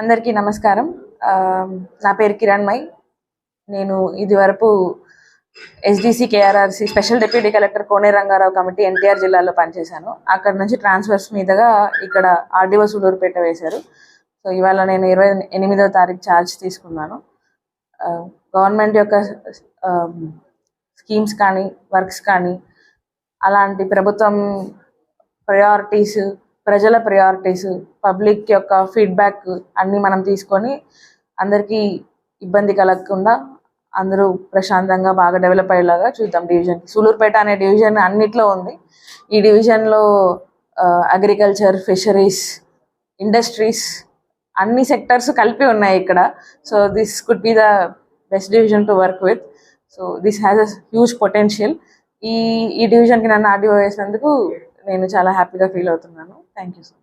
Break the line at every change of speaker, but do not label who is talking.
అందరికీ నమస్కారం. నా పేరు కిరణ్మయ్ నేను ఇదివరకు SDC KRRC special deputy collector Kone Ranga Rao committee NTR జిల్లాలో పనిచేశాను. అక్కడ నుంచి ట్రాన్స్ఫర్స్ మీదుగా ఇక్కడ ఆర్డీఓ సూలూరుపేట వేశారు. సో ఇవాళ నేను ఇరవై ఎనిమిదవ తారీఖు ఛార్జ్ తీసుకున్నాను. గవర్నమెంట్ యొక్క స్కీమ్స్ కానీ వర్క్స్ కానీ అలాంటి ప్రభుత్వం ప్రయారిటీస్ ప్రజల ప్రయారిటీస్ పబ్లిక్ యొక్క ఫీడ్బ్యాక్ అన్నీ మనం తీసుకొని అందరికీ ఇబ్బంది కలగకుండా అందరూ ప్రశాంతంగా బాగా డెవలప్ అయ్యేలాగా చూద్దాం డివిజన్ సూలూరుపేట అనే డివిజన్ అన్నిట్లో ఉంది. ఈ డివిజన్లో అగ్రికల్చర్ ఫిషరీస్ ఇండస్ట్రీస్ అన్ని సెక్టర్స్ కలిపి ఉన్నాయి ఇక్కడ. So this could be the best division to work with so this has a huge potential ఈ ఈ డివిజన్కి నన్ను ఆర్డీఓ వేసినందుకు నేను చాలా హ్యాపీగా ఫీల్ అవుతున్నాను. Thank you, sir.